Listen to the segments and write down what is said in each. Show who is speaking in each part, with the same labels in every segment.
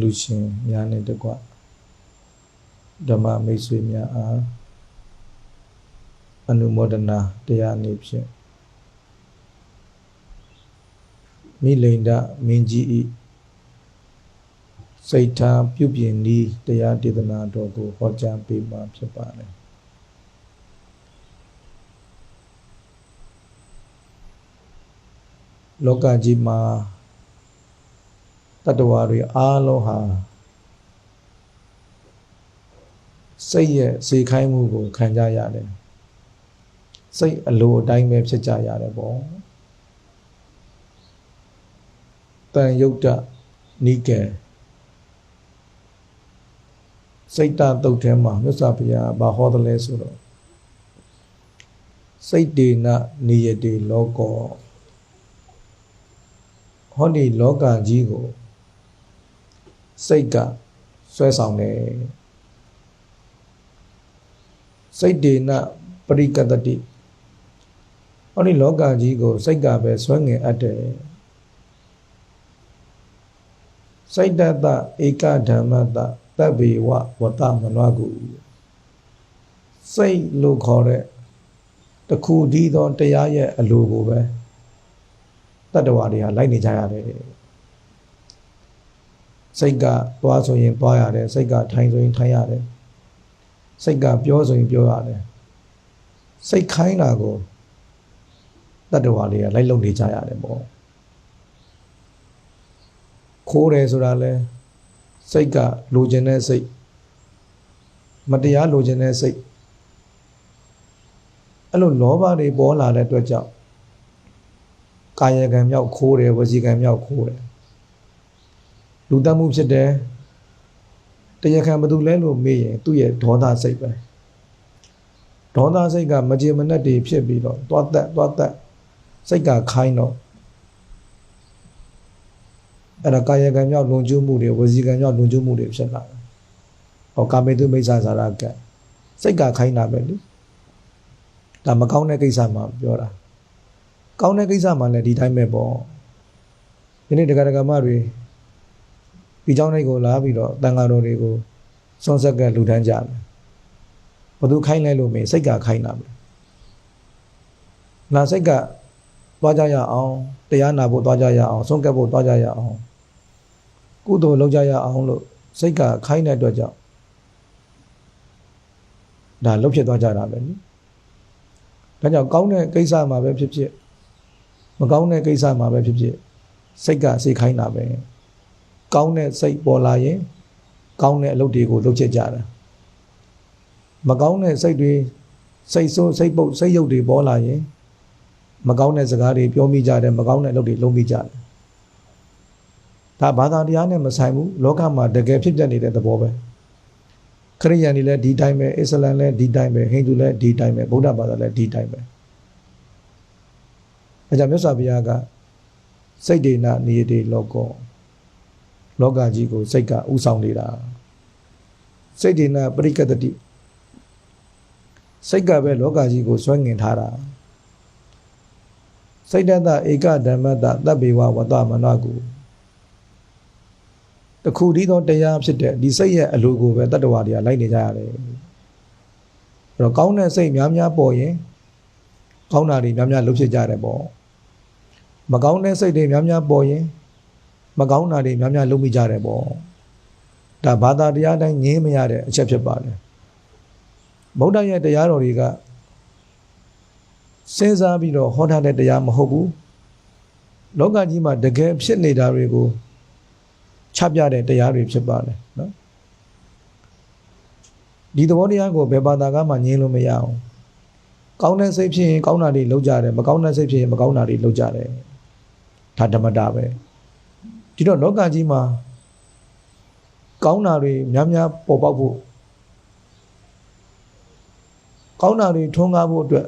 Speaker 1: လူရှင်များနဲ့တကွဓမ္မမိတ်ဆွေများအားအနုမောဒနာတရားအနေဖြင့်မိလိန်ဒမင်းကြီးဤစိတ်ထားပြုပြင်ဤတရားဒေသနာတော်ကိုဟောကြားပေးမှာဖြစ်ပါတယ်လောကကြီးမှာ တတ္တဝါတွေအားလုံးဟာစိတ်ရဲ့စေခိုင်းမှုကိုခံကြရတယ်စိတ်အလိုအတိုင်းပဲဖြစ်ကြရတယ်ပေါ့တန်ယုတ်တနိကေစိတ်တတုတ်ထဲမှာမြတ်စွာဘုရားဘာဟောတယ်လဲဆိုတော့စိတ်တေနနိယတေလောကောဟောဒီလောကကြီးကို စိတ်ကဆွဲဆောင်တယ်စိတ်တေနပရိကတတိဟောဒီလောကကြီးကို စိတ်ကပဲဆွဲငင်အပ်တယ်စိတ်တတဧကဓမ္မတတပ်ဘေဝဝတမနောကုစိတ်လို့ခေါ်တဲ့တခုဒီသောတရားရဲ့အလိုကိုပဲတတ္တဝါတွေကလိုက်နေကြရတယ် စိတ်ကသွားဆိုရင်သွားရတယ်စိတ်ကထိုင်ဆိုရင်ထိုင်ရတယ်စိတ်ကပြောဆိုရင်ပြောရတယ်စိတ်ခိုင်းတာကိုတတ္တဝါတွေကလိုက်လုပ်နေကြရတယ်ပေါ့ခိုးတယ်ဆိုတာလဲစိတ်ကလိုချင်တဲ့စိတ်မတရားလိုချင်တဲ့စိတ်အဲ့လိုလောဘတွေပေါ်လာတဲ့အတွက်ကြောင့်ကာယကံမြောက်ခိုးတယ်ဝစီကံမြောက်ခိုးတယ် လူတတ်မှုဖြစ်တယ်တရားခံဘသူလဲလို့မေးရင်သူ့ရဲ့ဒေါသစိတ်ပဲဒေါသစိတ်ကမကြေမနက်တွေဖြစ်ပြီးတော့သွားတက်သွားတက်စိတ်ကခိုင်းတော့အဲ့ဒါကာယကံမြောက်လွန်ကျူးမှုတွေဝစီကံမြောက်လွန်ကျူးမှုတွေဖြစ်လာတယ်ဟောကာမေတုမိစ္ဆာဇာရကစိတ်ကခိုင်းတာပဲလေဒါမကောင်းတဲ့ကိစ္စမှပြောတာကောင်းတဲ့ကိစ္စမှလည်းဒီတိုင်းပဲပေါ့ဒီနေ့တက္ကရာမတွေ ဒီเจ้าနိုင်ကိုလာပြီးတော့တန်ဃာတော်တွေကိုစွန့်ဆက်ကလူထမ်းကြတယ်ဘသူခိုင်းလဲလို့မေးစိတ်ကခိုင်းတာပဲလာစိတ်ကသွားကြရအောင်တရားနာဖို့သွားကြရအောင်ဆုံးကပ်ဖို့သွားကြရအောင်ကုသိုလ်လုပ်ကြရအောင်လို့စိတ်ကခိုင်းတဲ့အတွက်ကြောင့်ဒါလှုပ်ဖြစ်သွားကြတာပဲနိဒါကြောင့်ကောင်းတဲ့ကိစ္စမှာပဲဖြစ်ဖြစ်မကောင်းတဲ့ကိစ္စမှာပဲဖြစ်ဖြစ်စိတ်ကစိတ်ခိုင်းတာပဲ ကောင်းတဲ့စိတ်ပေါ်လာရင်ကောင်းတဲ့အလုပ်တွေကိုလုပ်ချက်ကြတာမကောင်းတဲ့စိတ်တွေစိတ်ဆိုးစိတ်ပုတ်စိတ်ယုတ်တွေပေါ်လာရင်မကောင်းတဲ့စကားတွေပြောမိကြတယ်မကောင်းတဲ့အလုပ်တွေလုပ်မိကြတယ်ဒါဘာသာတရားနဲ့မဆိုင်ဘူးလောကမှာတကယ်ဖြစ်ပျက်နေတဲ့သဘောပဲခရိယန်တွေလည်းဒီတိုင်းပဲအစ္စလမ်လည်းဒီတိုင်းပဲဟိန္ဒူလည်းဒီတိုင်းပဲဗုဒ္ဓဘာသာလည်းဒီတိုင်းပဲအဲကြောင့်မြတ်စွာဘုရားကစိတ်ဒေနနိယတေလောကော လောကကြီးကိုစိတ်ကဥဆောင်နေတာစိတ်ဒေနပရိကတတိစိတ်ကပဲလောကကြီးကိုဆွဲငင်ထားတာစိတ်တတဧကဓမ္မတတပ်ပေဝဝတ္တမနကုတခုတည်းသောတရားဖြစ်တဲ့ဒီစိတ်ရဲ့အလိုကိုပဲတတ္တဝါတွေကလိုက်နေကြရတယ်အဲ့တော့ကောင်းတဲ့စိတ်များများပေါ်ရင်ကောင်းတာတွေများများလုပ်ဖြစ်ကြတယ်ပေါ့မကောင်းတဲ့စိတ်တွေများများပေါ်ရင် မကောင်းတာတွေများများလုပ်မိကြတယ်ပေါ့ဒါဘာသာတရားတိုင်းငြင်းမရတဲ့အချက်ဖြစ်ပါတယ်ဗုဒ္ဓရဲ့တရားတော်တွေကစဉ်းစားပြီးတော့ဟောထားတဲ့တရားမဟုတ်ဘူးလောကကြီးမှာတကယ်ဖြစ်နေတာတွေကိုချပြတဲ့တရားတွေဖြစ်ပါတယ်နော်ဒီသဘောတရားကိုဘယ်ဘာသာကမှငြင်းလို့မရအောင်ကောင်းတဲ့စိတ်ဖြစ်ရင်ကောင်းတာတွေလုပ်ကြတယ်မကောင်းတဲ့စိတ်ဖြစ်ရင်မကောင်းတာတွေလုပ်ကြတယ်ဒါဓမ္မတာပဲ ဒီတော့လောကကြီးမှာကောင်းတာတွေများများပေါ်ပေါက်ဖို့ကောင်းတာတွေထွန်းကားဖို့အတွက်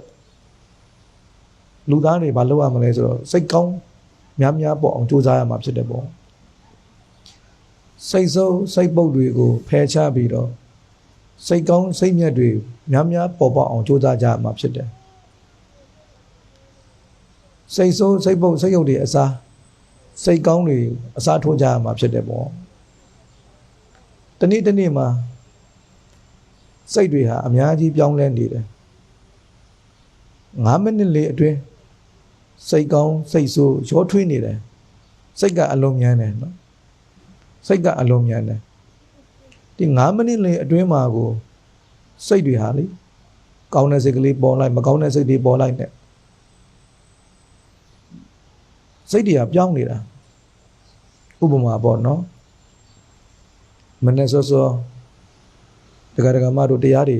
Speaker 1: လူသားတွေဘာလုပ်ရမလဲဆိုတော့စိတ်ကောင်းများများပေါ့အောင်ကြိုးစားရမှာဖြစ်တယ်ပေါ့စိတ်ဆိုးစိတ်ပုတ်တွေကိုဖယ်ချပြီးတော့စိတ်ကောင်းစိတ်မြတ်တွေများများပေါ်ပေါက်အောင်ကြိုးစားကြရမှာဖြစ်တယ်စိတ်ဆိုးစိတ်ပုတ်စိတ်ယုတ်တွေအစား စိတ်ကောင်းတွေအစားထိုးကြရမှာဖြစ်တယ်ပေါ့နေ့တစ်နေ့မှာစိတ်တွေဟာအများကြီးပြောင်းလဲနေတယ်9မိနစ်လေးအတွင်းစိတ်ကောင်းစိတ်ဆိုးရောထွေးနေတယ်စိတ်ကအလုံးမြန်းတယ်နော်စိတ်ကအလုံးမြန်းတယ်ဒီ9မိနစ်လေးအတွင်းမှာကိုစိတ်တွေဟာလေကောင်းတဲ့စိတ်ကလေးပေါ်လိုက်မကောင်းတဲ့စိတ်တွေပေါ်လိုက်နဲ့ စိတ်တွေကပြောင်းနေတာဥပမာပေါ့နော်မနေ့စောစောတက္ကရာမတို့တရားတွေ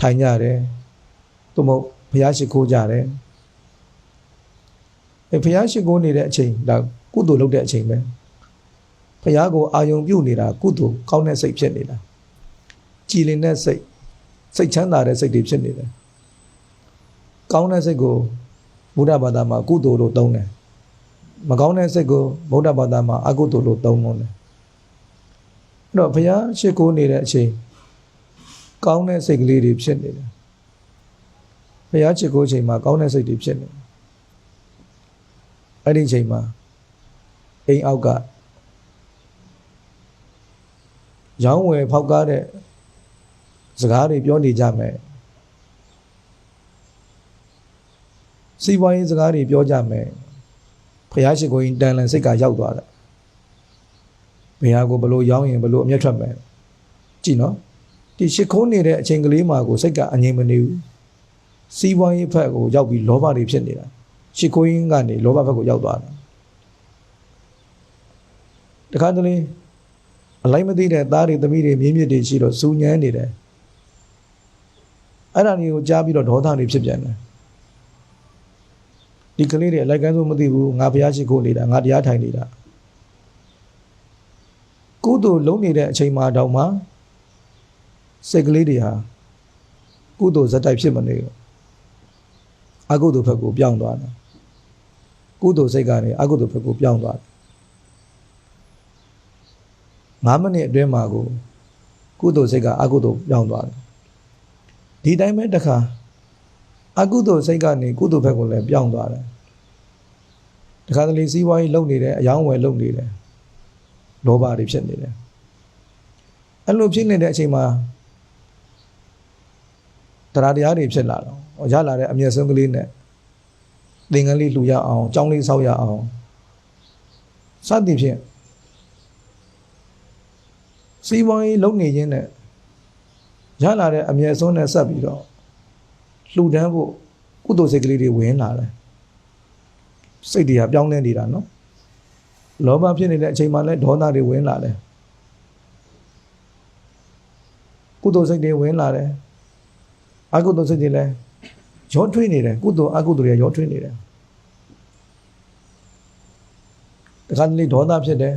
Speaker 1: ထိုင်ကြတယ်သို့မဟုတ်ဘုရားရှိခိုးကြတယ်အဲဘုရားရှိခိုးနေတဲ့အချိန်ဒါကုသိုလ်လုပ်တဲ့အချိန်ပဲဘုရားကိုအာယုံပြုတ်နေတာကုသိုလ်ကောင်းတဲ့စိတ်ဖြစ်နေတာကြည်လင်တဲ့စိတ်စိတ်ချမ်းသာတဲ့စိတ်တွေဖြစ်နေတယ်ကောင်းတဲ့စိတ်ကိုဘုရားဘာသာမှာကုသိုလ်လို့သုံးတယ် မကောင်းတဲ့စိတ်ကိုဗုဒ္ဓဘာသာမှာအကုသိုလ်လို့သုံးလို့တယ်အဲ့တော့ဘုရားရှိခိုးနေတဲ့အချိန်ကောင်းတဲ့စိတ်ကလေးတွေဖြစ်နေတယ်ဘုရားရှိခိုးချိန်မှာကောင်းတဲ့စိတ်တွေဖြစ်နေတယ်အဲ့ဒီချိန်မှာအိမ်အောက်ကရောင်းဝယ်ဖောက်ကားတဲ့စကားတွေပြောနေကြမယ်စီးပွားရေးစကားတွေပြောကြမယ် ဖះရှိခိုးရင်တန်လန်စိတ်ကရောက်သွားတယ်ဘုရားကိုဘလို့ရောင်းရင်ဘလို့အမျက်ထွက်မယ်ကြည့်နော်ဒီရှိခိုးနေတဲ့အချိန်ကလေးမှာကိုစိတ်ကအငြိမ်မနေဘူးစီးပွားရေးဖက်ကိုရောက်ပြီးလောဘတွေဖြစ်နေတာရှိခိုးရင်ကနေလောဘဘက်ကိုရောက်သွားတာတခါတလေအလိုက်မသိတဲ့သားတွေသမီးတွေမြင်းမြစ်တွေရှိတော့စူညမ်းနေတယ်အဲ့ဒါတွေကိုကြားပြီးတော့ဒေါသတွေဖြစ်ပြန်တယ် ဒီကလေးတွေအလိုက်ကန်းစိုးမသိဘူးငါဘုရားရှိခိုးနေတာငါတရားထိုင်နေတာကုသိုလ်လုံးနေတဲ့အချိန်မှာတောင်မှစိတ်ကလေးတွေဟာကုသိုလ်ဇက်တိုက်ဖြစ်မနေဘူးအကုသိုလ်ဘက်ကိုပြောင်းသွားတယ်ကုသိုလ်စိတ်ကနေအကုသိုလ်ဘက်ကိုပြောင်းသွားတယ်9မိနစ်အတွင်းမှာကိုကုသိုလ်စိတ်ကအကုသိုလ်ပြောင်းသွားတယ်ဒီတိုင်းပဲတစ်ခါ အကုသိုလ်စိတ်ကနေကုသိုလ်ဘက်ကိုလည်းပြောင်းသွားတယ်တခါတလေစီးပွားရေးလုပ်နေတယ်အယောင်းဝယ်လုပ်နေတယ်လောဘတွေဖြစ်နေတယ်အဲ့လိုဖြစ်နေတဲ့အချိန်မှာတရားတရားတွေဖြစ်လာတော့ရလာတဲ့အမျက်ဆုံးကလေးနဲ့သင်္ကန်းလေးလှူရအောင်ကြောင်းလေးဆောက်ရအောင်စသည်ဖြင့်စီးပွားရေးလုပ်နေခြင်းနဲ့ရလာတဲ့အမျက်ဆုံးနဲ့ဆက်ပြီးတော့ လှူဒန်းဖို့ကုသိုလ်စိတ်ကလေးတွေဝင်လာတယ်စိတ်တွေကပြောင်းလဲနေတာနော်လောဘဖြစ်နေတဲ့အချိန်မှာလည်းဒေါသတွေဝင်လာတယ်ကုသိုလ်စိတ်တွေဝင်လာတယ်အကုသိုလ်စိတ်တွေလည်းရောထွေးနေတယ်ကုသိုလ်အကုသိုလ်တွေရောထွေးနေတယ်တခါတလေဒေါသဖြစ်တယ်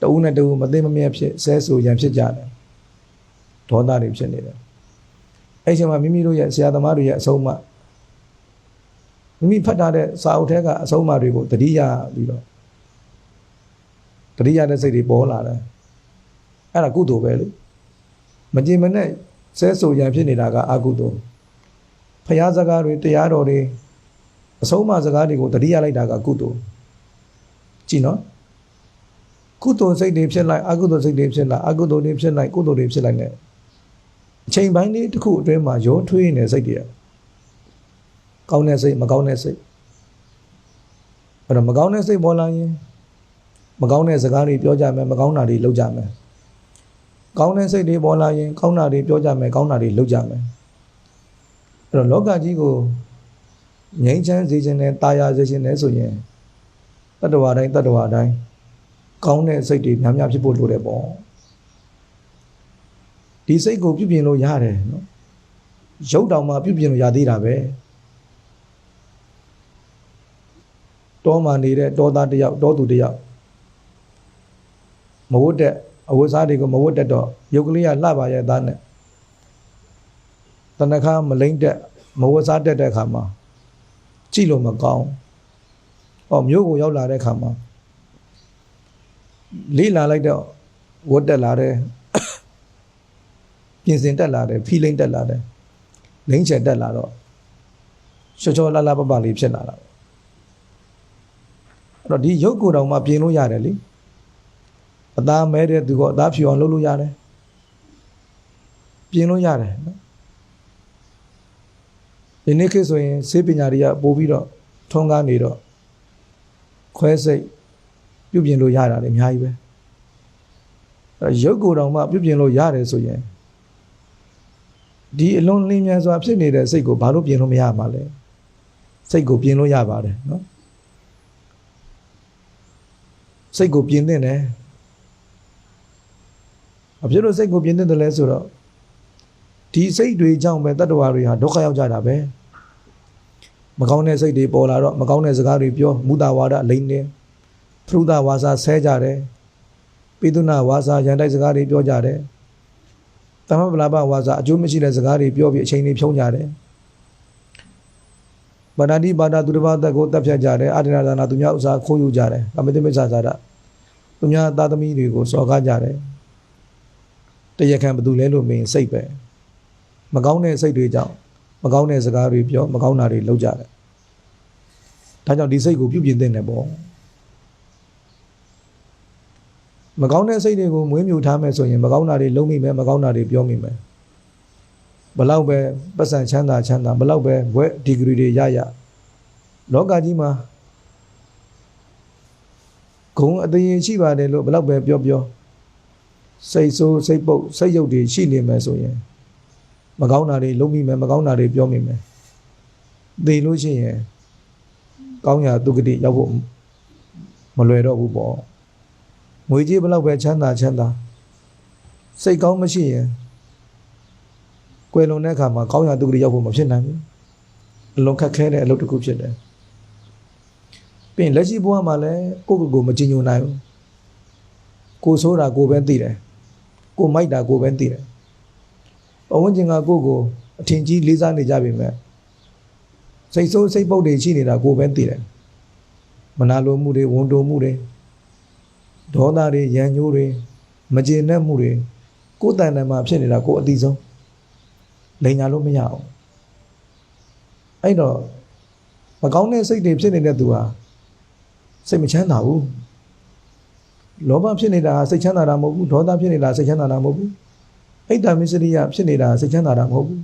Speaker 1: တဦးနဲ့တဦးမသိမမြတ်ဖြစ်ဆဲဆူရန်ဖြစ်ကြတယ်ဒေါသတွေဖြစ်နေတယ် အဲ့ချိန်မှာမိမိတို့ရဲ့ဆရာသမားတွေရဲ့အဆုံးအမမိမိဖတ်ထားတဲ့စာအုပ်ထဲကအဆုံးအမတွေကိုတတိယပြီးတော့တတိယတဲ့စိတ်တွေပေါ်လာတယ်အဲ့ဒါကုသိုလ်ပဲလေမကြင်မနဲ့ဆဲဆိုရန်ဖြစ်နေတာကအကုသိုလ်ဖျားစကားတွေတရားတော်တွေအဆုံးအမစကားတွေကိုတတိယလိုက်တာကကုသိုလ်ကြည့်နော်ကုသိုလ်စိတ်တွေဖြစ်လိုက်အကုသိုလ်စိတ်တွေဖြစ်လိုက်အကုသိုလ်တွေဖြစ်လိုက်ကုသိုလ်တွေဖြစ်လိုက် ਨੇ အချိန်ပိုင်းလေးတစ်ခုအတွင်းမှာရောထွေးနေတဲ့စိတ်တွေကောင်းတဲ့စိတ်မကောင်းတဲ့စိတ်အဲ့တော့မကောင်းတဲ့စိတ်ပေါ်လာရင်မကောင်းတဲ့စကားတွေပြောကြမယ်မကောင်းတာတွေလုပ်ကြမယ်ကောင်းတဲ့စိတ်တွေပေါ်လာရင်ကောင်းတာတွေပြောကြမယ်ကောင်းတာတွေလုပ်ကြမယ်အဲ့တော့လောကကြီးကိုငြိမ်းချမ်းစေခြင်းနဲ့တာယာစေခြင်းနဲ့ဆိုရင်တတ္တဝါတိုင်းတတ္တဝါတိုင်းကောင်းတဲ့စိတ်တွေများများဖြစ်ဖို့လိုတယ်ပေါ့ ဒီစိတ်ကိုပြုပြင်လို့ရတယ်နော်ရုပ်တောင်မှပြုပြင်လို့ရသေးတာပဲတောမှနေတဲ့တောသားတယောက်တောသူတယောက်မဝတ်တဲ့အဝတ်စားတွေကိုမဝတ်တတ်တော့ရုပ်ကလေးကလှပါရဲ့သားနဲ့တဏခါမလိမ့်တဲ့မဝတ်စားတတ်တဲ့အခါမှာကြည့်လို့မကောင်း။အော်မြို့ကိုရောက်လာတဲ့အခါမှာလေးလာလိုက်တော့ဝတ်တက်လာတယ် ပြင်ဆင်တက်လာတယ်ဖီလိမ့်တက်လာတယ်လိမ့်ချယ်တက်လာတော့ချောချောလာလာပပလေးဖြစ်လာတာအဲ့တော့ဒီရုပ်ကိုယ်တော်မှပြင်လို့ရတယ်လေအသားမဲတဲ့သူကအသားဖြူအောင်လုပ်လို့ရတယ်ပြင်လို့ရတယ်နော်ဒီနေ့ခေတ်ဆိုရင်စေပညာတွေကပို့ပြီးတော့ထုံးကားနေတော့ခွဲစိတ်ပြုပြင်လို့ရတာလေအများကြီးပဲအဲရုပ်ကိုယ်တော်မှပြုပြင်လို့ရတယ်ဆိုရင် ဒီအလွန်လင်းမြန်စွာဖြစ်နေတဲ့စိတ်ကိုဘာလို့ပြင်လို့မရမှာလဲစိတ်ကိုပြင်လို့ရပါတယ်နော်စိတ်ကိုပြင်သင့်တယ်အဖြစ်လို့စိတ်ကိုပြင်သင့်တယ်လဲဆိုတော့ဒီစိတ်တွေကြောင့်ပဲတတ္တဝါတွေဟာဒုက္ခရောက်ကြတာပဲမကောင်းတဲ့စိတ်တွေပေါ်လာတော့မကောင်းတဲ့စကားတွေပြောမူတာဝါဒလိမ့်နေဖရုဒဝါစာဆဲကြတယ်ပိသုနာဝါစာရန်တိုက်စကားတွေပြောကြတယ် တမပလာပဝါစာအကျိုးမရှိတဲ့စကားတွေပြောပြီးအချိန်တွေဖြုံးကြတယ်ဗန္ဒတိဘာဒသူတစ်ပါးသက်ကိုတပ်ဖြတ်ကြတယ်အာဒိနာဒါနာသူများဥစားခိုးယူကြတယ်ကမ္မတိမိစ္ဆာဇာတသူများသားသမီးတွေကိုစော်ကားကြတယ်တရားခံဘသူလဲလို့မင်းစိတ်ပဲမကောင်းတဲ့စိတ်တွေကြောင့်မကောင်းတဲ့စကားတွေပြောမကောင်းတာတွေလုပ်ကြတယ်ဒါကြောင့်ဒီစိတ်ကိုပြုပြင်သင့်တယ်ပေါ့ မကောင်းတဲ့စိတ်တွေကိုမွေးမြူထားမယ်ဆိုရင်မကောင်းတာတွေလုံးမိမယ်မကောင်းတာတွေပြောမိမယ်ဘလောက်ပဲပတ်စံချမ်းသာချမ်းသာဘလောက်ပဲဘွဲဒီဂရီတွေရရလောကကြီးမှာဂုံအတရင်ရှိပါတယ်လို့ဘလောက်ပဲပြောပြောစိတ်ဆိုးစိတ်ပုတ်စိတ်ရုပ်တွေရှိနေမယ်ဆိုရင်မကောင်းတာတွေလုံးမိမယ်မကောင်းတာတွေပြောမိမယ်သိလို့ရှိရင်ကောင်းရာဒုက္ခတိရောက်ဖို့မလွယ်တော့ဘူးပေါ့ ငွေကြီးဘလောက်ပဲချမ်းသာချမ်းသာစိတ်ကောင်းမရှိရင်ကွယ်လွန်တဲ့အခါမှာကောင်းရာဒုက္ခတိရောက်ဖို့မဖြစ်နိုင်ဘူးအလွန်ခက်ခဲတဲ့အလုပ်တစ်ခုဖြစ်တယ်ပြင်လက်ရှိဘဝမှာလည်းကိုယ့်ကိုယ်ကိုမကြည်ညိုနိုင်ဘူးကိုဆိုးတာကိုပဲသိတယ်ကိုမိုက်တာကိုပဲသိတယ်ပဝန်းကျင်ကကိုယ့်ကိုအထင်ကြီးလေးစားနေကြပြီမဲ့စိတ်ဆိုးစိတ်ပုတ်တွေရှိနေတာကိုပဲသိတယ်မနာလိုမှုတွေဝန်တိုမှုတွေ ဒေါသတွေရန်ညိုးတွေမကျေနပ်မှုတွေကိုယ်တန်တန်မှာဖြစ်နေတာကိုအတိဆုံးလိန်ညာလို့မရအောင်အဲ့တော့မကောင်းတဲ့စိတ်တွေဖြစ်နေတဲ့သူဟာစိတ်မချမ်းသာဘူးလောဘဖြစ်နေတာစိတ်ချမ်းသာတာမဟုတ်ဘူးဒေါသဖြစ်နေတာစိတ်ချမ်းသာတာမဟုတ်ဘူးအိတ်တမစ္စရိယဖြစ်နေတာစိတ်ချမ်းသာတာမဟုတ်ဘူး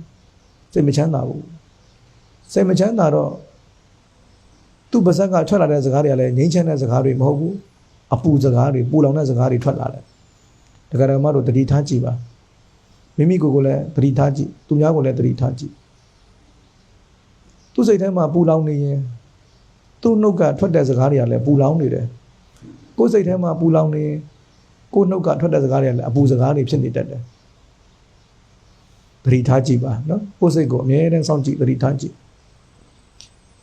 Speaker 1: စိတ်မချမ်းသာဘူးစိတ်မချမ်းသာတော့သူ့ပါဇက်ကထွက်လာတဲ့စကားတွေကလည်းငြိမ်းချမ်းတဲ့စကားတွေမဟုတ်ဘူး အပူစကားတွေပူလောင်တဲ့စကားတွေထွက်လာတယ်ဒကာရမတို့တတိထားကြည့်ပါမိမိကိုယ်ကိုလည်းတတိထားကြည့်သူများကိုလည်းတတိထားကြည့်သူ့စိတ်ထဲမှာပူလောင်နေရင်သူ့နှုတ်ကထွက်တဲ့စကားတွေကလည်းပူလောင်နေတယ်ကိုယ်စိတ်ထဲမှာပူလောင်နေကိုယ်နှုတ်ကထွက်တဲ့စကားတွေကလည်းအပူစကားတွေဖြစ်နေတတ်တယ်သတိထားကြည့်ပါနော်ကိုယ်စိတ်ကိုအမြဲတမ်းစောင့်ကြည့်သတိထားကြည့်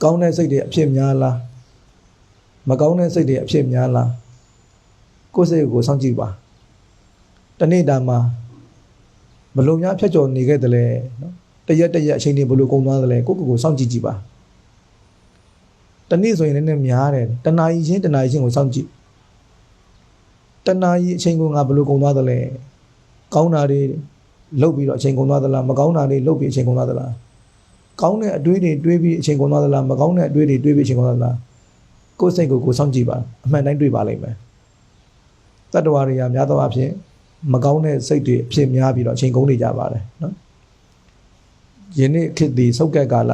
Speaker 1: ကောင်းတဲ့စိတ်တွေအဖြစ်များလားမကောင်းတဲ့စိတ်တွေအဖြစ်များလား ကိုယ်စိတ်ကိုစောင့်ကြည့်ပါတနေ့တာမှာဘလို့များဖြတ်ကျော်နေခဲ့တယ်လဲနော်တရက်တရက်အချိန်တွေဘလို့ကုန်သွားတယ်လဲကိုယ့်ကိုယ်ကိုစောင့်ကြည့်ကြည့်ပါတနေ့ဆိုရင်လည်းနည်းများတယ်တနာရီချင်းတနာရီချင်းကိုစောင့်ကြည့်တနာရီအချိန်ကိုငါဘလို့ကုန်သွားတယ်လဲကောင်းတာတွေလှုပ်ပြီးတော့အချိန်ကုန်သွားသလားမကောင်းတာတွေလှုပ်ပြီးအချိန်ကုန်သွားသလားကောင်းတဲ့အတွေးတွေတွေးပြီးအချိန်ကုန်သွားသလားမကောင်းတဲ့အတွေးတွေတွေးပြီးအချိန်ကုန်သွားသလားကိုယ်စိတ်ကိုကိုယ်စောင့်ကြည့်ပါအမှန်တိုင်းတွေးပါလိမ့်မယ် တတ္တဝါတွေကများသောအားဖြင့်မကောင်းတဲ့စိတ်တွေအဖြစ်များပြီးတော့အချိန်ကုန်နေကြပါတယ်နော်ယနေ့ခေတ်ဒီစုပ်ကက်ကာလ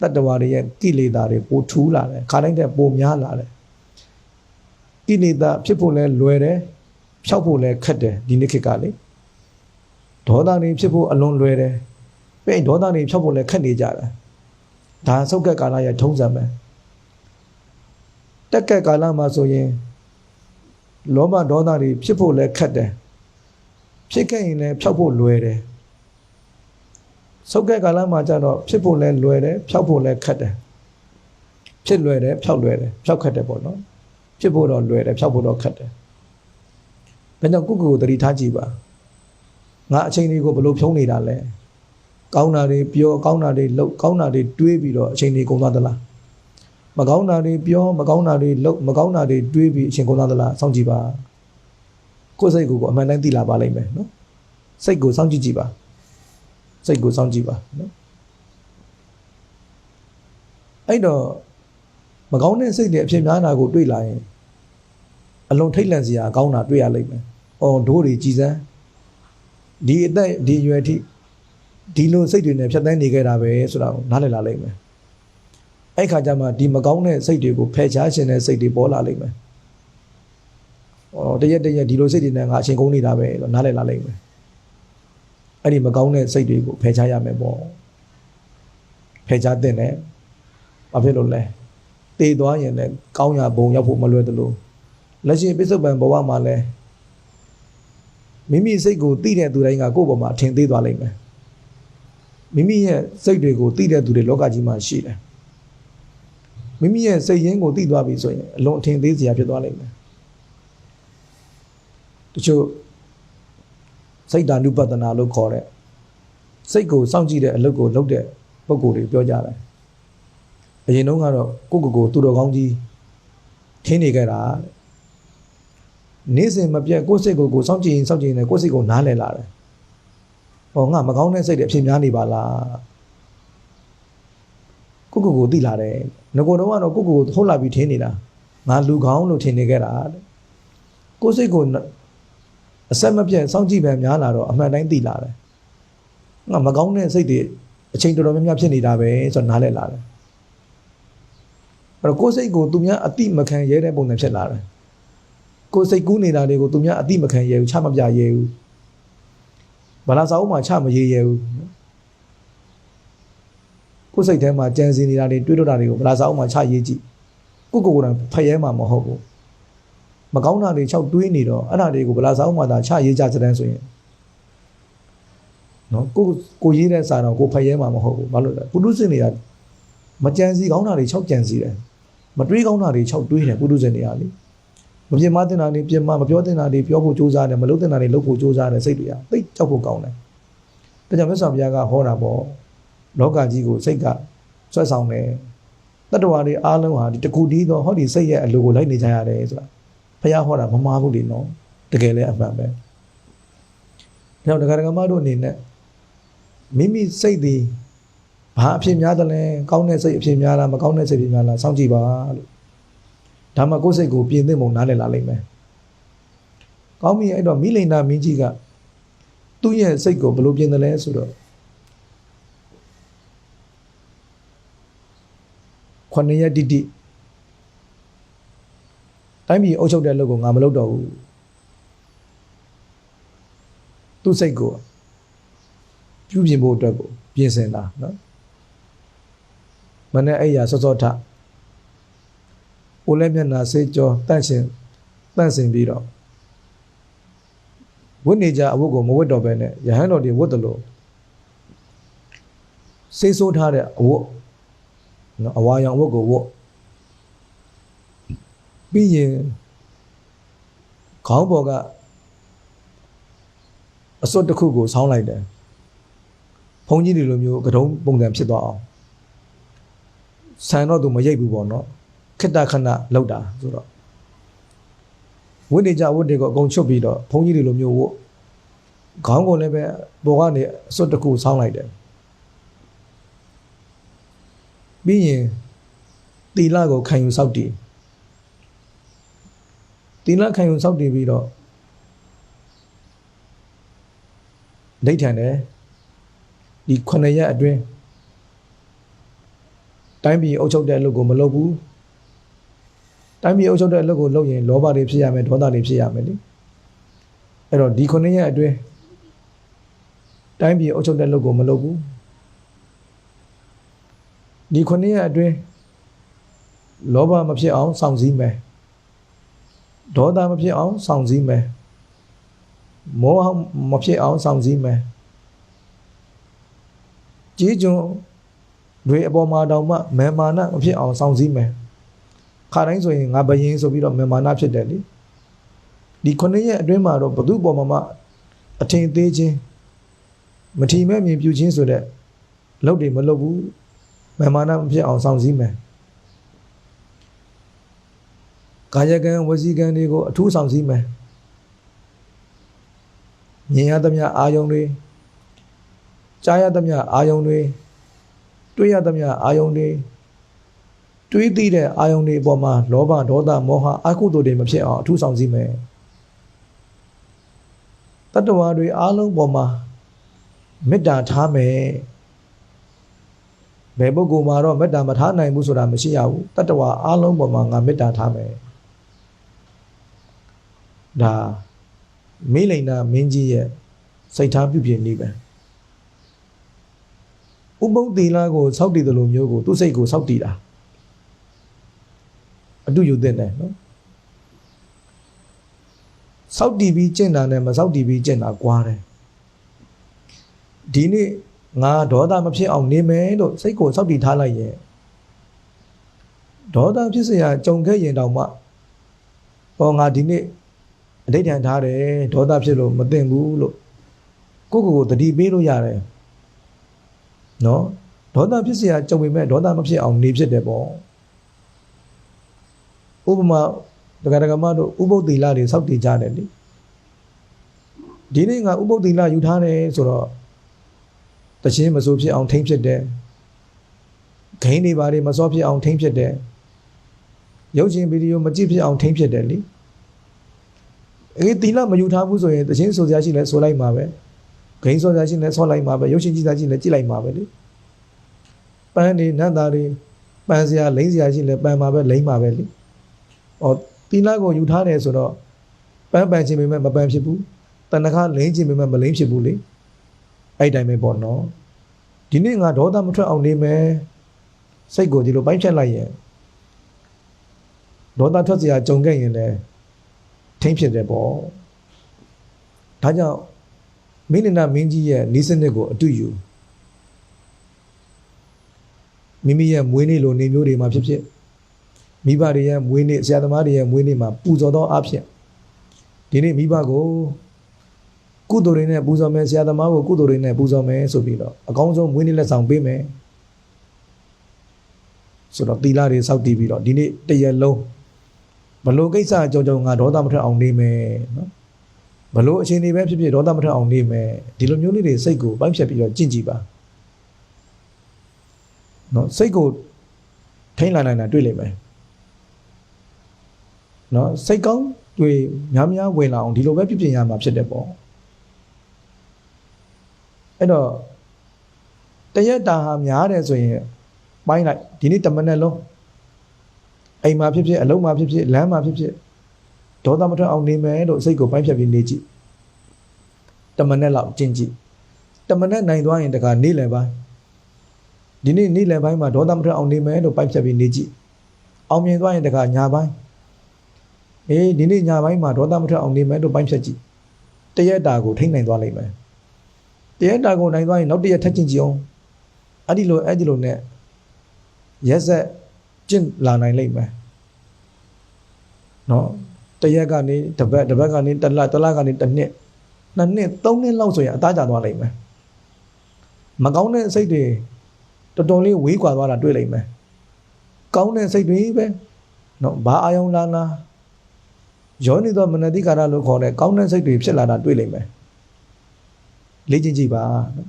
Speaker 1: တတ္တဝါတွေရဲ့ကိလေသာတွေပိုထူးလာတယ်ခါတိုင်းတဲ့ပိုများလာတယ်ကိလေသာဖြစ်ဖို့လဲလွယ်တယ်ဖြောက်ဖို့လဲခက်တယ်ဒီနေ့ခေတ်ကလေဒေါသတွေဖြစ်ဖို့အလွန်လွယ်တယ်ပြီးဒေါသတွေဖြောက်ဖို့လည်းခက်နေကြတာဒါဆုတ်ကက်ကာလရဲ့ထုံးစံပဲတက်ကက်ကာလမှာဆိုရင် လောဘဒေါသတွေဖြစ်ဖို့လည်းခက်တယ်ဖြစ်ခဲ့ရင်လည်းဖြောက်ဖို့လွယ်တယ်ဆုတ်ကက်ကာလမှာကျတော့ဖြစ်ဖို့လည်းလွယ်တယ်ဖြောက်ဖို့လည်းခက်တယ်ဖြစ်လွယ်တယ်ဖြောက်လွယ်တယ်ဖြောက်ခက်တယ်ပေါ့နော်ဖြစ်ဖို့တော့လွယ်တယ်ဖြောက်ဖို့တော့ခက်တယ်ဒါကြောင့်ကိုယ့်ကိုယ်ကိုတတိထားကြည့်ပါငါအချိန်တွေကိုဘယ်လိုဖြုံးနေတာလဲကောင်းတာတွေပြောကောင်းတာတွေလုပ်ကောင်းတာတွေတွေးပြီးတော့အချိန်တွေကုန်သွားသလား မကောင်းတာတွေပြောမကောင်းတာတွေလုပ်မကောင်းတာတွေတွေးပြီးအချိန်ကုန်သွားသလားစောင့်ကြည့်ပါကိုယ်စိတ်ကိုအမှန်တိုင်းသိလာပါလိမ့်မယ်နော်စိတ်ကိုစောင့်ကြည့်ကြည့်ပါစိတ်ကိုစောင့်ကြည့်ပါနော်အဲ့တော့မကောင်းတဲ့စိတ်တွေအဖြစ်များတာကိုတွေးလာရင်အလွန်ထိတ်လန့်စရာကောင်းတာတွေ့ရလိမ့်မယ်။အော်ဒိုးတွေကြည်စမ်းဒီအသက်ဒီအရွယ်ထိဒီလိုစိတ်တွေနဲ့ဖြတ်သန်းနေခဲ့တာပဲဆိုတာကိုနားလည်လာလိမ့်မယ်။ အဲ့ခါကျမှဒီမကောင်းတဲ့စိတ်တွေကိုဖယ်ရှားခြင်းတဲ့စိတ်တွေပေါ်လာလိမ့်မယ်။အော်တရက်တရက်ဒီလိုစိတ်တွေနဲ့ငါအချိန်ကုန်နေတာပဲလို့နားလည်လာလိမ့်မယ်။အဲ့ဒီမကောင်းတဲ့စိတ်တွေကိုဖယ်ရှားရမယ်ပေါ့။ဖယ်ရှားတဲ့နဲ့ဘာဖြစ်လို့လဲ။တည်သွားရင်လည်းကောင်းရဘုံရောက်ဖို့မလွယ်သလိုလက်ရှိပိဿုပံဘဝမှာလည်းမိမိစိတ်ကိုသိတဲ့သူတိုင်းကကိုယ့်ဘဝမှာအထင်သေးသွားလိမ့်မယ်မိမိရဲ့စိတ်တွေကိုသိတဲ့သူတွေလောကကြီးမှာရှိတယ် မိမိရဲ့စိတ်ရင်းကိုသိသွားပြီဆိုရင်အလွန်အထင်သေးစရာဖြစ်သွားလိမ့်မယ်တချို့စိတ်ဓာနုပဒနာလို့ခေါ်တဲ့စိတ်ကိုစောင့်ကြည့်တဲ့အလုပ်ကိုလုပ်တဲ့ပုံကိုယ်တွေပြောကြတယ်အရင်တုန်းကတော့ကိုယ့်ကိုယ်ကိုသူတော်ကောင်းကြီးထင်းနေကြတာတဲ့နေ့စဉ်မပြတ်ကိုယ့်စိတ်ကိုကိုယ်စောင့်ကြည့်ရင်စောင့်ကြည့်ရင်လည်းကိုယ့်စိတ်ကိုနားလည်လာတယ်။ဟောငါမကောင်းတဲ့စိတ်တွေအဖြစ်များနေပါလား။ ကိုယ့်ကိုယ်ကိုသိလာတယ်။ငကိုတော့ကတော့ကိုယ့်ကိုယ်ကိုဟုတ်လာပြီးထင်းနေတာ။ငါလူကောင်းလို့ထင်နေခဲ့တာတဲ့။ကိုယ့်စိတ်ကိုအဆက်မပြတ်စောင့်ကြည့်ပဲများလာတော့အမှန်တိုင်းသိလာတယ်။ငါမကောင်းတဲ့စိတ်တွေအချိန်တော်တော်များများဖြစ်နေတာပဲဆိုတော့နားလည်လာတယ်။အဲ့တော့ကိုယ့်စိတ်ကိုသူများအတိမခံရဲတဲ့ပုံစံဖြစ်လာတယ်။ကိုယ်စိတ်ကူးနေတာတွေကိုသူများအတိမခံရဲဘူးချမပြရဲဘူးဗလာစာအုပ်မှာချမရဲရဲဘူး ကိုယ်စိတ်ထဲမှာကြံစည်နေတာတွေတွေးတော့တာတွေကိုဗလာစာအုပ်မှာချရေးကြည့်ကိုယ့်ကိုယ်ကိုယ်တိုင်ဖတ်ရဲမှာမဟုတ်ဘူးမကောင်းတာတွေ၆တွေးနေတော့အဲ့ဒါတွေကိုဗလာစာအုပ်မှာသာချရေးကြတဲ့ဆိုရင်နော်ကိုကိုရေးတဲ့စာတော့ကိုဖတ်ရဲမှာမဟုတ်ဘူးဘာလို့လဲပုထုဇဉ်တွေကမကြံစည်ကောင်းတာတွေ၆ကြံစည်တယ်မတွေးကောင်းတာတွေ၆တွေးတယ်ပုထုဇဉ်တွေကလေမပြင်းမတင်တာတွေပြင်းမမပြောတင်တာတွေပြောဖို့ကြိုးစားတယ်မလုပ်တင်တာတွေလုပ်ဖို့ကြိုးစားတယ်စိတ်တွေကသိကြောက်ဖို့ကောင်းတယ်။ဒါကြောင့်မြတ်စွာဘုရားကဟောတာပေါ့ လောကကြီးကိုစိတ်ကဆွဲဆောင်တယ်တတ္တဝါတွေအားလုံးဟာဒီတခုတည်းသောဟောဒီစိတ်ရဲ့အလိုကိုလိုက်နေကြရတယ်ဆိုတာဘုရားဟောတာမမှားဘူးလေနော်တကယ်လည်းအမှန်ပဲ။ဒါကြောင့်ဒကာဒကာမတို့အနေနဲ့မိမိစိတ်ဒီဘာအဖြစ်များတယ်လဲကောင်းတဲ့စိတ်အဖြစ်များလားမကောင်းတဲ့စိတ်အဖြစ်များလားစောင့်ကြည့်ပါလို့ဒါမှကိုယ်စိတ်ကိုပြင်သင့်ပုံနားလည်လာလိမ့်မယ်။ကောင်းပြီအဲ့တော့မိလိန်နာမင်းကြီးကသူ့ရဲ့စိတ်ကိုဘယ်လိုပြင်တယ်လဲဆိုတော့ ခொနရက်တိတိတိုင်းပြည်အုပ်ချုပ်တဲ့လုပ်ကိုငါမလုပ်တော့ဘူးသူ့စိတ်ကိုပြုပြင်ဖို့အတွက်ကိုပြင်ဆင်တာနော်မနေ့အဲ့ရစောစောထကိုလည်းမျက်နာဆေးကြောတန့်ရှင်တန့်စင်ပြီးတော့ဝတ်နေကြအဝတ်ကိုမဝတ်တော့ဘဲနဲ့ရဟန်းတော်တွေဝတ်တယ်လို့ဆေးဆိုးထားတဲ့အဝတ် နော်အဝါရောင်ဝတ်ကိုဝတ်ပြီးရင်ခေါင်းပေါ်ကအစွတ်တစ်ခုကိုဆောင်းလိုက်တယ်ဘုန်းကြီးတွေလိုမျိုးကတုံးပုံစံဖြစ်သွားအောင်ဆန်တော့သူမရိပ်ဘူးပေါ့နော်ခက်တာခဏလောက်တာဆိုတော့ဝိနေကြဝတ်တွေကိုအကုန်ချုပ်ပြီးတော့ဘုန်းကြီးတွေလိုမျိုးဝတ်ခေါင်းကိုလည်းပဲပေါ်ကနေအစွတ်တစ်ခုဆောင်းလိုက်တယ် ပြီးရင်တီလာကိုခံယူစောက်တည်တီလာခံယူစောက်တည်ပြီးတော့ဒိဋ္ဌံတယ်ဒီခုနှစ်ရက်အတွင်းတိုင်းပြည်အုပ်ချုပ်တဲ့အလုပ်ကိုမလုပ်ဘူးတိုင်းပြည်အုပ်ချုပ်တဲ့အလုပ်ကိုလုပ်ရင်လောဘတွေဖြစ်ရမယ်ဒေါသတွေဖြစ်ရမယ်လေအဲ့တော့ဒီခုနှစ်ရက်အတွင်းတိုင်းပြည်အုပ်ချုပ်တဲ့အလုပ်ကိုမလုပ်ဘူး ဒီခုနှစ်ရက်အတွင်းလောဘမဖြစ်အောင်စောင့်စည်းမယ်ဒေါသမဖြစ်အောင်စောင့်စည်းမယ်မောဟမဖြစ်အောင်စောင့်စည်းမယ်ကြီးကျွန်းတွေအပေါ်မှာတောင်မှမေမာနမဖြစ်အောင်စောင့်စည်းမယ်ခါတိုင်းဆိုရင်ငါဘယင်းဆိုပြီးတော့မေမာနဖြစ်တယ်လေဒီခုနှစ်ရက်အတွင်းမှာတော့ဘသူပေါ်မှာမှအထင်သေးခြင်းမထီမဲ့မြင်ပြူခြင်းဆိုတဲ့လုပ်တွေမလုပ်ဘူး မေမာနမဖြစ်အောင်စောင့်စည်းမယ်ကာယကံဝစီကံတွေကိုအထူးဆောင်စည်းမယ်မြင်ရသမျှအာယုံတွေကြားရသမျှအာယုံတွေတွေ့ရသမျှအာယုံတွေတွေးသိတဲ့အာယုန်တွေအပေါ်မှာလောဘဒေါသမောဟအကုသိုလ်တွေမဖြစ်အောင်အထူးဆောင်စည်းမယ်တတ္တဝါတွေအားလုံးပေါ်မှာမေတ္တာထားမယ် ဘယ်ပုဂ္ဂိုလ်မှာတော့မေတ္တာမထားနိုင်ဘူးဆိုတာမရှိရဘူးတတ္တဝါအားလုံးပေါ်မှာငါမေတ္တာထားမယ်ဒါမိလိန်နာမင်းကြီးရဲ့စိတ်ထားပြုပြင်နေပဲဥပုပ်သီလကိုစောက်တည်တယ်လို့မျိုးကိုသူ့စိတ်ကိုစောက်တည်တာအတူယူတဲ့တယ်နော်စောက်တည်ပြီးကျင့်တာနဲ့မစောက်တည်ပြီးကျင့်တာကွာတယ်ဒီနေ့ ငါဒေါသမဖြစ်အောင်နေမယ်လို့စိတ်ကိုစောင့်တည်ထားလိုက်ရဲ့ဒေါသဖြစ်စရာကြုံခဲ့ရင်တောင်မှဟောငါဒီနေ့အဋိဋ္ဌံထားတယ်ဒေါသဖြစ်လို့မသိဘူးလို့ကိုယ့်ကိုယ်ကိုတတိပေးလို့ရတယ်နော်ဒေါသဖြစ်စရာကြုံပေမဲ့ဒေါသမဖြစ်အောင်နေဖြစ်တယ်ပေါ့ဥပမာဒကာဒကမတို့ဥပုပ်သီလတွေစောင့်တည်ကြတယ်လေဒီနေ့ငါဥပုပ်သီလယူထားတယ်ဆိုတော့ တခြင်းမစိုးဖြစ်အောင်ထိမ့်ဖြစ်တယ်ဂိမ်းတွေဘာတွေမစောဖြစ်အောင်ထိမ့်ဖြစ်တယ်ရုပ်ရှင်ဗီဒီယိုမကြည့်ဖြစ်အောင်ထိမ့်ဖြစ်တယ်လေအေးသီလမယူထားဘူးဆိုရင်တခြင်းဆိုစရာရှိလဲဆိုလိုက်မှာပဲဂိမ်းဆိုစရာရှိလဲဆောလိုက်မှာပဲရုပ်ရှင်ကြည့်စရာရှိလဲကြည့်လိုက်မှာပဲလေပန်းတွေနတ်သားတွေပန်းစရာလိမ့်စရာရှိလဲပန်းမှာပဲလိမ့်မှာပဲလေဩသီလကိုယူထားတယ်ဆိုတော့ပန်းပန်ခြင်းပေမဲ့မပန်ဖြစ်ဘူးတဏှာလိမ့်ခြင်းပေမဲ့မလိမ့်ဖြစ်ဘူးလေ အဲ့တိုင်းပဲပေါ့နော်ဒီနေ့ငါဒေါသမထွက်အောင်နေမယ်စိတ်ကိုဒီလိုပိုင်းဖြတ်လိုက်ရင်ဒေါသထွက်စရာကြုံခဲ့ရင်လည်းထိမ့်ဖြစ်တယ်ပေါ့ဒါကြောင့်မင်းနနာမင်းကြီးရဲ့နီးစနစ်ကိုအတူယူမိမိရဲ့မွေးနေ့လိုနေမျိုးတွေမှာဖြစ်ဖြစ်မိဘတွေရဲ့မွေးနေ့ဆရာသမားတွေရဲ့မွေးနေ့မှာပူဇော်သောအဖြစ်ဒီနေ့မိဘကို ကုသိုလ်တွေနဲ့ပူဇော်မယ်ဆရာသမားကိုကုသိုလ်တွေနဲ့ပူဇော်မယ်ဆိုပြီးတော့အကောင်းဆုံးမွေးနေ့လက်ဆောင်ပေးမယ်ဆိုတော့သီလတွေစောက်တည်ပြီးတော့ဒီနေ့တရက်လုံးဘလို့ကိစ္စအကြောင်းကြောင့်ငါဒေါသမထွက်အောင်နေမယ်နော်ဘလို့အချိန်တွေပဲဖြစ်ဖြစ်ဒေါသမထွက်အောင်နေမယ်ဒီလိုမျိုးလေးတွေစိတ်ကိုပိုင်းဖြတ်ပြီးတော့ကြင့်ကြည့်ပါနော်စိတ်ကိုထိမ့်လာနိုင်တာတွေ့လိမ့်မယ်နော်စိတ်ကောင်းတွေများများဝင်လာအောင်ဒီလိုပဲပြပြင်ရမှာဖြစ်တယ်ပေါ့ အဲ့တော့တရက်တာဟာများတယ်ဆိုရင်ပိုင်းလိုက်ဒီနေ့တမနဲ့လုံးအိမ်မှာဖြစ်ဖြစ်အလုံးမှာဖြစ်ဖြစ်လမ်းမှာဖြစ်ဖြစ်ဒေါသမထွက်အောင်နေမယ်လို့စိတ်ကိုပိုင်းဖြတ်ပြီးနေကြည့်တမနဲ့လောက်ကျင့်ကြည့်တမနဲ့နိုင်သွားရင်တခါနေလယ်ပိုင်းဒီနေ့နေလယ်ပိုင်းမှာဒေါသမထွက်အောင်နေမယ်လို့ပိုင်းဖြတ်ပြီးနေကြည့်အောင်မြင်သွားရင်တခါညာပိုင်းအေးဒီနေ့ညာပိုင်းမှာဒေါသမထွက်အောင်နေမယ်လို့ပိုင်းဖြတ်ကြည့်တရက်တာကိုထိမ့်နိုင်သွားလိမ့်မယ် တရက်တာကိုနိုင်သွားရင်နောက်တရက်ထပ်ကျင့်ကြည့်အောင်အဲ့ဒီလိုအဲ့ဒီလိုနဲ့ရက်ဆက်ကျင့်လာနိုင်လိမ့်မယ်နော်တရက်ကနေတပတ်တပတ်ကနေတလတလကနေတစ်နှစ်နှစ်နှစ်သုံးနှစ်လောက်ဆိုရင်အသားကျသွားလိမ့်မယ်မကောင်းတဲ့အစိတ်တွေတော်တော်လေးဝေးကွာသွားတာတွေ့လိမ့်မယ်ကောင်းတဲ့စိတ်တွေပဲနော်ဘာအာယုံလာလာယောနိသောမနတိကာရလို့ခေါ်တဲ့ကောင်းတဲ့စိတ်တွေဖြစ်လာတာတွေ့လိမ့်မယ် လေ့ကျင့်ကြည့်ပါနော်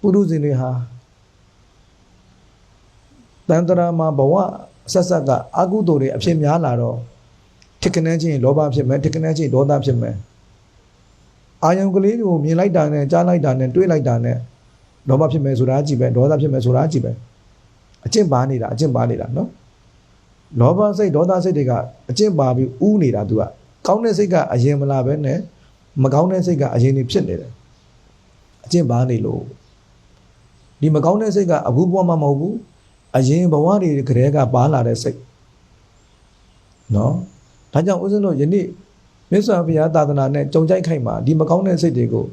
Speaker 1: ပုရုဇဉ်တွေဟာတန်တရာမှာဘဝဆက်ဆက်ကအကုသိုလ်တွေအဖြစ်များလာတော့ထစ်ကနေချင်းလောဘဖြစ်မယ်ထစ်ကနေချင်းဒေါသဖြစ်မယ်အာယုံကလေးကိုမြင်လိုက်တာနဲ့ကြားလိုက်တာနဲ့တွေးလိုက်တာနဲ့လောဘဖြစ်မယ်ဆိုတာကြည့်ပဲဒေါသဖြစ်မယ်ဆိုတာကြည့်ပဲအကျင့်ပါနေတာအကျင့်ပါနေတာနော်လောဘစိတ်ဒေါသစိတ်တွေကအကျင့်ပါပြီးဥနေတာသူကကောင်းတဲ့စိတ်ကအရင်မလာပဲနဲ့မကောင်းတဲ့စိတ်ကအရင်နေဖြစ်နေတယ် အကျင့်ပါနေလို့ဒီမကောင်းတဲ့စိတ်ကအခုဘဝမှာမဟုတ်ဘူးအရင်ဘဝတွေကတည်းကပါလာတဲ့စိတ်နော်ဒါကြောင့်ဦးဇင်းတို့ယနေ့မြတ်စွာဘုရားသာသနာနဲ့ကြုံကြိုက်ခိုက်မှာဒီမကောင်းတဲ့စိတ်တွေကို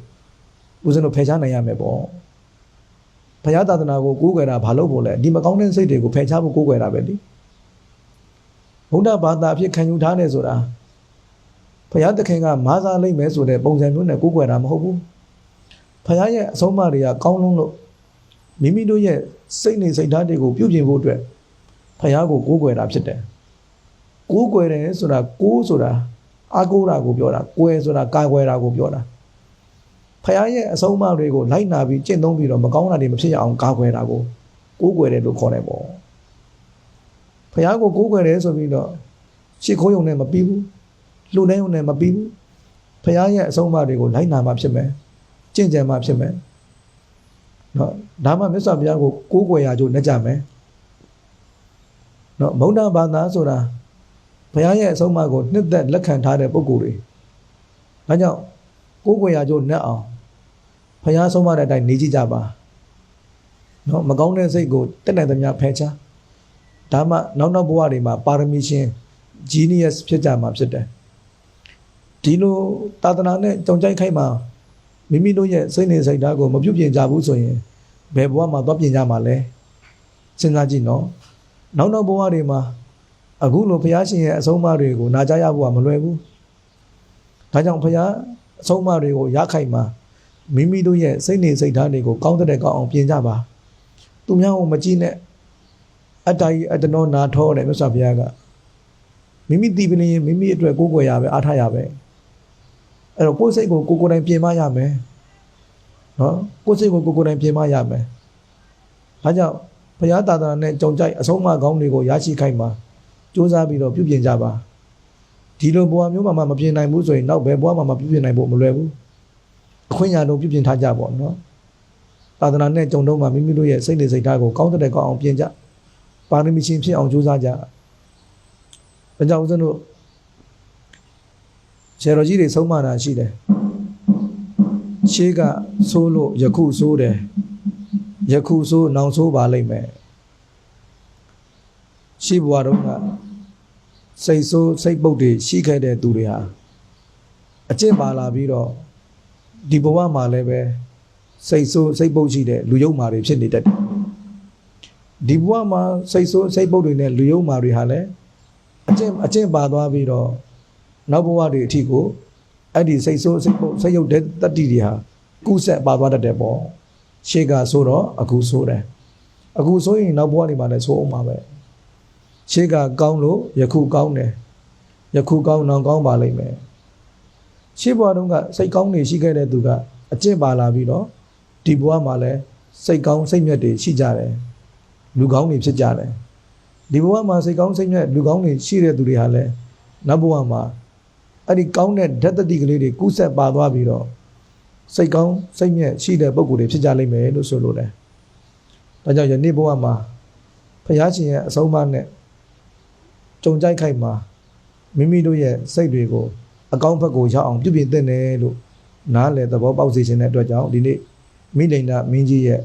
Speaker 1: ဦးဇင်းတို့ဖယ်ရှားနိုင်ရမယ်ပေါ့ဘုရားသာသနာကိုကိုးကွယ်တာဘာလို့ဖို့လဲဒီမကောင်းတဲ့စိတ်တွေကိုဖယ်ရှားဖို့ကိုးကွယ်တာပဲလေဘုရားဘာသာအဖြစ်ခံယူထားတယ်ဆိုတာဘုရားသခင်ကမာစားလိုက်မယ်ဆိုတဲ့ပုံစံမျိုးနဲ့ကိုးကွယ်တာမဟုတ်ဘူး ဘုရားရဲ့အဆုံးအမတွေကကောင်းလုံးလို့မိမိတို့ရဲ့စိတ်နေစိတ်ဓာတ်တွေကိုပြုပြင်ဖို့အတွက်ဖះကိုကိုးကွယ်တာဖြစ်တယ်။ကိုးကွယ်တယ်ဆိုတာကိုးဆိုတာအာကိုးတာကိုပြောတာကွယ်ဆိုတာကာကွယ်တာကိုပြောတာဖះရဲ့အဆုံးအမတွေကိုလိုက်နာပြီးကျင့်သုံးပြီးတော့မကောင်းတာတွေမဖြစ်ရအောင်ကာကွယ်တာကိုကိုးကွယ်တယ်လို့ခေါ်တယ်ပေါ့ဖះကိုကိုးကွယ်တယ်ဆိုပြီးတော့ရှ िख ိုးယုံနဲ့မပြီးဘူးလှူဒန်းယုံနဲ့မပြီးဘူးဖះရဲ့အဆုံးအမတွေကိုလိုက်နာမှဖြစ်မယ် ကြင်ကြံမှဖြစ်မယ်နော်ဒါမှမြတ်စွာဘုရားကိုကိုးကွယ်ရကြိုးနဲ့ကြမယ်နော်ဗုဒ္ဓဘာသာဆိုတာဘုရားရဲ့အဆုံးအမကိုနှစ်သက်လက်ခံထားတဲ့ပုဂ္ဂိုလ်တွေဒါကြောင့်ကိုးကွယ်ရကြိုးနဲ့အောင်ဘုရားဆုံးမတဲ့အတိုင်းနေကြည့်ကြပါနော်မကောင်းတဲ့စိတ်ကိုတက်နိုင်သမျှဖယ်ရှားဒါမှနောက်နောက်ဘဝတွေမှာပါရမီရှင် genius ဖြစ်ကြမှာဖြစ်တယ်ဒီလိုသာသနာနဲ့ကြုံကြိုက်ခိုက်မှာ မိမိတို့ရဲ့စိတ်နေစိတ်ဓာတ်ကိုမပြုတ်ပြင်ကြဘူးဆိုရင်ဘယ်ဘဝမှာသွားပြင်ကြမှာလဲစဉ်းစားကြည့်နော်နောက်နောက်ဘဝတွေမှာအခုလိုဘုရားရှင်ရဲ့အဆုံးအမတွေကိုနာကြားရဖို့ကမလွယ်ဘူးဒါကြောင့်ဘုရားအဆုံးအမတွေကိုရခိုက်မှာမိမိတို့ရဲ့စိတ်နေစိတ်ဓာတ်တွေကိုကောင်းတဲ့ကောင်းအောင်ပြင်ကြပါသူများကိုမကြည့်နဲ့အတ္တကြီးအတ္တနောနာထောတဲ့မြတ်စွာဘုရားကမိမိတည်ပင်ရင်မိမိအတွက်ကိုယ်ကိုယ်ရပဲအားထားရပဲ အဲ့တော့ကိုယ်စိတ်ကိုကိုယ်ကိုယ်တိုင်ပြင်မရမယ်နော်ကိုယ်စိတ်ကိုကိုယ်ကိုယ်တိုင်ပြင်မရမယ်ဒါကြောင့်ဘုရားတာသနာနဲ့ကြုံကြိုက်အဆုံးအမကောင်းတွေကိုရရှိခိုက်မှာစ조사ပြီးတော့ပြုပြင်ကြပါဒီလိုဘဝမျိုးမှာမပြင်နိုင်ဘူးဆိုရင်နောက်ဘယ်ဘဝမှာမပြုပြင်နိုင်ဖို့မလွယ်ဘူးအခွင့်အရေးတော့ပြုပြင်ထားကြပါနော်သာသနာနဲ့ကြုံတော့မှမိမိတို့ရဲ့စိတ်နေစိတ်ဓာတ်ကိုကောင်းတဲ့ကောင်းအောင်ပြင်ကြပါရမီရှင်ဖြစ်အောင်ကြိုးစားကြဒါကြောင့်ဦးဇင်းတို့ ဆရာတော်ကြီးတွေဆုံးမတာရှိတယ်ရှေးကဆိုးလို့ယခုဆိုးတယ်ယခုဆိုးနောင်ဆိုးပါလိမ့်မယ်ရှိဘဝတုန်းကစိတ်ဆိုးစိတ်ပုတ်တွေရှိခဲ့တဲ့သူတွေဟာအကျင့်ပါလာပြီးတော့ဒီဘဝမှာလည်းပဲစိတ်ဆိုးစိတ်ပုတ်ရှိတဲ့လူယုံမာတွေဖြစ်နေတတ်တယ်ဒီဘဝမှာစိတ်ဆိုးစိတ်ပုတ်တွေနဲ့လူယုံမာတွေဟာလည်းအကျင့်အကျင့်ပါသွားပြီးတော့ နောက်ဘဝတွေအထိကိုအဲ့ဒီစိတ်ဆိုးစိတ်ပုတ်စိတ်ယုတ်တဲ့တတ္တိတွေဟာကုဆက်ပါသွားတတ်တယ်ပေါ့ရှေ့ကဆိုတော့အခုဆိုတယ်အခုဆိုရင်နောက်ဘဝတွေမှာလည်းဆိုအောင်ပါပဲရှေ့ကကောင်းလို့ယခုကောင်းတယ်ယခုကောင်းနောက်ကောင်းပါလိမ့်မယ်ရှေ့ဘဝတုန်းကစိတ်ကောင်းနေရှိခဲ့တဲ့သူကအကျင့်ပါလာပြီးတော့ဒီဘဝမှာလည်းစိတ်ကောင်းစိတ်မြတ်တွေရှိကြတယ်လူကောင်းတွေဖြစ်ကြတယ်ဒီဘဝမှာစိတ်ကောင်းစိတ်မြတ်လူကောင်းတွေရှိတဲ့သူတွေဟာလည်းနောက်ဘဝမှာ အဲ့ဒီကောင်းတဲ့ဓာတ်တတိကလေးတွေကူးဆက်ပါသွားပြီးတော့စိတ်ကောင်းစိတ်မြတ်ရှိတဲ့ပုံကိုယ်တွေဖြစ်ကြလိမ့်မယ်လို့ဆိုလိုတယ်။ဒါကြောင့်ယနေ့ဘဝမှာဖယားရှင်ရဲ့အဆုံးအမနဲ့ကြုံကြိုက်ခိုက်မှာမိမိတို့ရဲ့စိတ်တွေကိုအကောင်းဘက်ကိုရောက်အောင်ပြုပြင်သင့်တယ်လို့နားလည်သဘောပေါက်စေခြင်းတဲ့အတွက်ကြောင့်ဒီနေ့မိလိန်နာမင်းကြီးရဲ့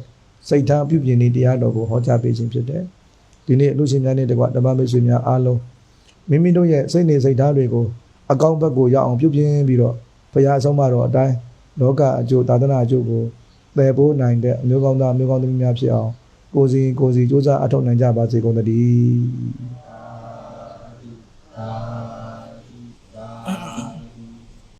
Speaker 1: စိတ်ထားပြုပြင်နေတရားတော်ကိုဟောကြားပေးခြင်းဖြစ်တယ်။ဒီနေ့လူရှင်များနဲ့တကွဓမ္မမိတ်ဆွေများအားလုံးမိမိတို့ရဲ့စိတ်နေစိတ်ထားတွေကို အကောင်းဘက်ကိုရောက်အောင်ပြုပြင်ပြီးတော့ဘုရားအဆုံးအမတော်အတိုင်းလောကအကျိုးသာသနာအကျိုးကိုပယ်ပိုးနိုင်တဲ့အမျိုးကောင်းသားအမျိုးကောင်းသမီးများဖြစ်အောင်ကိုစီကိုစီစ조사အထောက်နိုင်ကြပါစေကုန်သတည်း